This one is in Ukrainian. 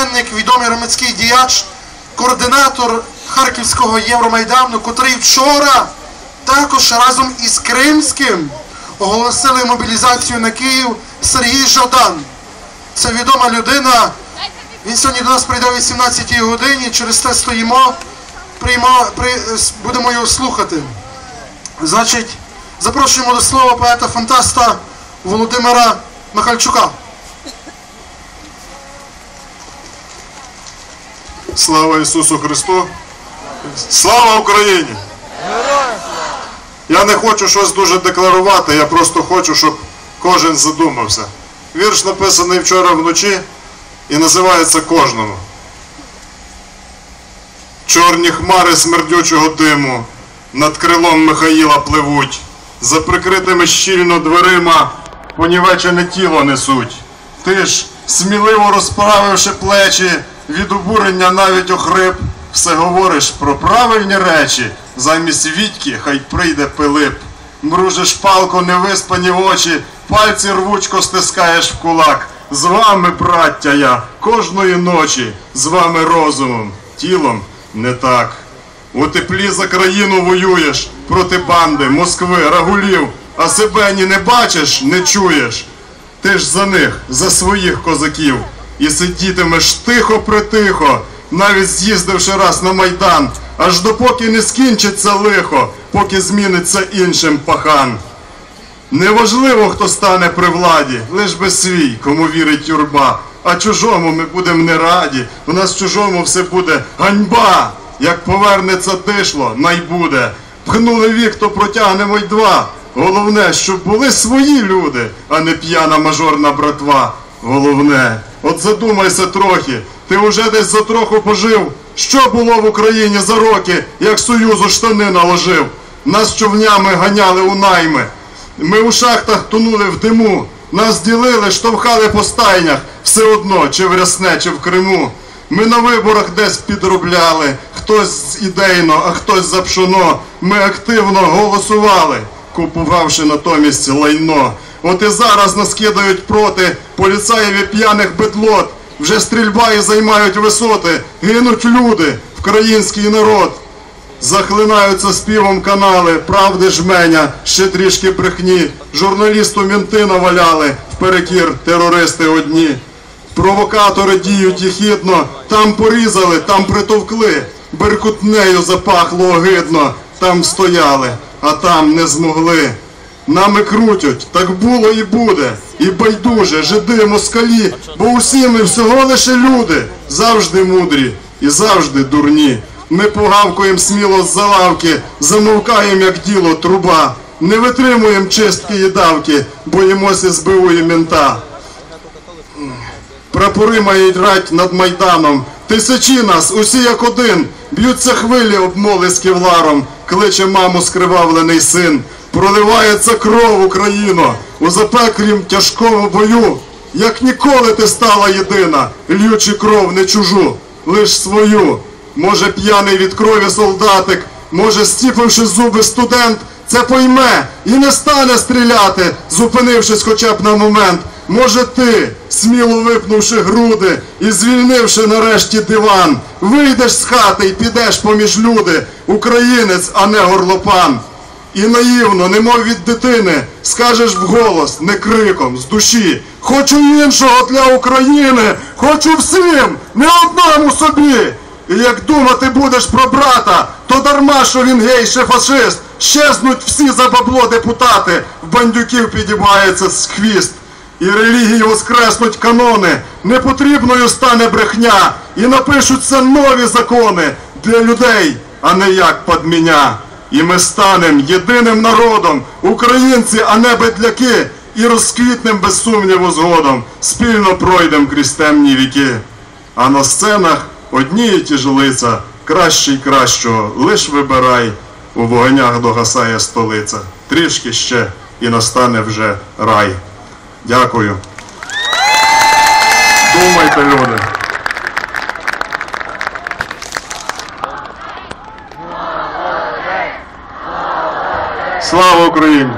письменник, відомий громадський діяч, координатор Харківського Євромайдану, котрий вчора також разом із Кримським оголосили мобілізацію на Київ Сергій Жадан. Це відома людина. Він сьогодні до нас прийде о 18 годині. Через те стоїмо, приймо, при, будемо його слухати. Значить, запрошуємо до слова поета-фантаста Володимира Михальчука. Слава Ісусу Христу! Слава Україні! Я не хочу щось дуже декларувати, я просто хочу, щоб кожен задумався. Вірш написаний вчора вночі і називається Кожному. Чорні хмари смердючого диму над крилом Михаїла пливуть, за прикритими щільно дверима понівечене тіло несуть. Ти ж, сміливо розправивши плечі, від обурення навіть охрип, все говориш про правильні речі, замість Вітьки хай прийде Пилип. Мружиш палко невиспані очі, пальці рвучко стискаєш в кулак. З вами, браття, я кожної ночі, з вами розумом, тілом не так. У теплі за країну воюєш проти банди, Москви, рагулів, а себе ні не бачиш, не чуєш. Ти ж за них, за своїх козаків, і сидітимеш тихо-притихо, навіть з'їздивши раз на майдан, аж допоки не скінчиться лихо, поки зміниться іншим пахан. Неважливо, хто стане при владі, лиш би свій, кому вірить юрба. А чужому ми будемо не раді. У нас чужому все буде ганьба. Як повернеться дишло, най буде. Пхнули вік, то протягнемо й два. Головне, щоб були свої люди, а не п'яна мажорна братва. Головне, от задумайся трохи, ти вже десь за троху пожив. Що було в Україні за роки, як Союзу штани наложив? Нас човнями ганяли у найми. Ми у шахтах тонули в диму, нас ділили, штовхали по стайнях, все одно, чи в Рясне, чи в Криму. Ми на виборах десь підробляли, хтось ідейно, а хтось за пшоно. Ми активно голосували, купувавши натомість лайно. От і зараз нас кидають проти поліцаєві п'яних бедлот. Вже стрільба і займають висоти, гинуть люди, український народ. Захлинаються співом канали, правди жменя, ще трішки брехні. Журналісту мінти наваляли, вперекір терористи одні. Провокатори діють єхідно, там порізали, там притовкли. Беркутнею запахло огидно, там стояли, а там не змогли. Нами крутять, так було і буде. І байдуже, жиди, москалі, бо усі ми всього лише люди, завжди мудрі і завжди дурні. Ми погавкуємо сміло з лавки, замовкаємо, як діло труба. Не витримуємо чистки і давки, боїмося СБУ і мента. Прапори мають рать над майданом. Тисячі нас, усі як один, б'ються хвилі об моли з кевларом, кличе маму скривавлений син. Проливається кров Україно у запеклім тяжкому бою. Як ніколи ти стала єдина, льючи кров не чужу, лиш свою. Може п'яний від крові солдатик, може стіпивши зуби студент, це пойме і не стане стріляти, зупинившись хоча б на момент. Може ти, сміло випнувши груди і звільнивши нарешті диван, вийдеш з хати і підеш поміж люди, українець, а не горлопан. І наївно, немов від дитини, скажеш вголос, не криком, з душі. Хочу іншого для України, хочу всім, не одному собі. І як думати будеш про брата, то дарма, що він гей, ще фашист, щезнуть всі за бабло депутати, в бандюків підібається хвіст. І релігії воскреснуть канони, непотрібною стане брехня, і напишуться нові закони для людей, а не як подміня. І ми станем єдиним народом, українці, а не бедляки, і розквітнем без сумніву згодом, спільно пройдем крізь темні віки. А на сценах одні і ті ж лиця, краще й кращого, лиш вибирай, у вогнях догасає столиця. Трішки ще і настане вже рай. Дякую. Думайте, люди. Слава Україні!